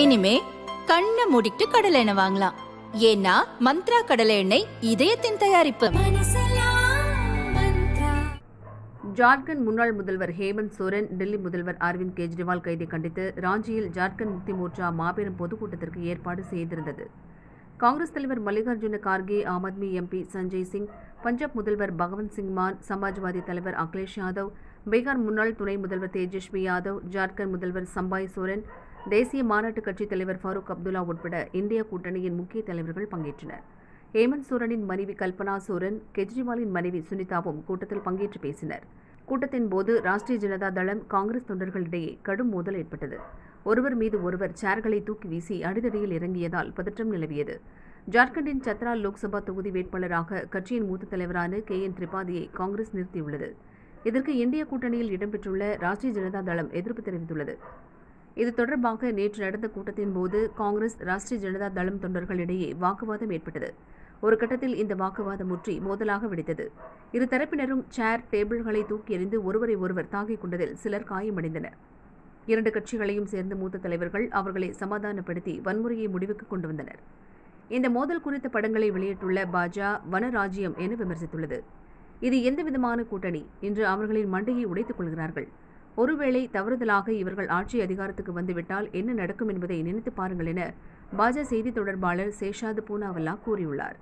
இனிமே கண்ணை மூடிட்டு கடலை எண்ணெய் வாங்கலாம். ஏன்னா மந்த்ரா கடலை எண்ணெய் இதயத்தின் தயாரிப்பு. ஜார்க்கண்ட் முன்னாள் முதல்வர் ஹேமந்த் சோரன் டெல்லி முதல்வர் அரவிந்த் கெஜ்ரிவால் கைதை கண்டித்து ராஞ்சியில் ஜார்க்கண்ட் முக்தி மோர்ச்சா மாபெரும் பொதுக்கூட்டத்திற்கு ஏற்பாடு செய்திருந்தது. காங்கிரஸ் தலைவர் மல்லிகார்ஜுன கார்கே ஆம் ஆத்மி எம்பி சஞ்சய் சிங் பஞ்சாப் முதல்வர் பகவந்த் சிங் மான் சமாஜ்வாதி தலைவர் அகிலேஷ் யாதவ் பீகார் முன்னாள் துணை முதல்வர் தேஜஸ்வி யாதவ் ஜார்க்கண்ட் முதல்வர் சம்பாய் சோரன் தேசிய மாநாட்டு கட்சித் தலைவர் ஃபாரூக் அப்துல்லா உட்பட இந்திய கூட்டணியின் முக்கிய தலைவர்கள் பங்கேற்றனர். ஹேமந்த் சோரனின் மனைவி கல்பனா சோரன் கெஜ்ரிவாலின் மனைவி சுனிதாவும் கூட்டத்தில் பங்கேற்று பேசினர். கூட்டத்தின் போது ராஷ்டிரிய ஜனதா தளம் காங்கிரஸ் தொண்டர்களிடையே கடும் மோதல் ஏற்பட்டது. ஒருவர் மீது ஒருவர் சேர்களை தூக்கி வீசி அடிதடியில் இறங்கியதால் பதற்றம் நிலவியது. ஜார்க்கண்டின் சத்ரா லோக்சபா தொகுதி வேட்பாளராக கட்சியின் மூத்த தலைவரான கே. என். திரிபாதியை காங்கிரஸ் நிறுத்தியுள்ளது. இதற்கு இந்திய கூட்டணியில் இடம்பெற்றுள்ள ராஷ்டிரிய ஜனதா தளம் எதிர்ப்பு தெரிவித்துள்ளது. இது தொடர்பாக நேற்று நடந்த கூட்டத்தின் போது காங்கிரஸ் ராஷ்டிரிய ஜனதா தளம் தொண்டர்களிடையே வாக்குவாதம் ஏற்பட்டது. ஒரு கட்டத்தில் இந்த வாக்குவாதம் முற்றி மோதலாக வெடித்தது. இரு தரப்பினரும் சேர் டேபிள்களை தூக்கி எறிந்து ஒருவரை ஒருவர் தாக்கிக் கொண்டதில் சிலர் காயமடைந்தனர். இரண்டு கட்சிகளையும் சேர்ந்த மூத்த தலைவர்கள் அவர்களை சமாதானப்படுத்தி வன்முறையை முடிவுக்கு கொண்டு வந்தனர். இந்த மோதல் குறித்த படங்களை வெளியிட்டுள்ள பாஜா வனராஜ்யம் என விமர்சித்துள்ளது. இது எந்தவிதமான கூட்டணி? என்று அவர்களின் மண்டையை உடைத்துக் கொள்கிறார்கள். ஒருவேளை தவறுதலாக இவர்கள் ஆட்சி அதிகாரத்துக்கு வந்துவிட்டால் என்ன நடக்கும் என்பதை நினைத்து பாருங்கள் என பாஜ செய்தி தொடர்பாளர் சேஷாத் பூனாவல்லா கூறியுள்ளார்.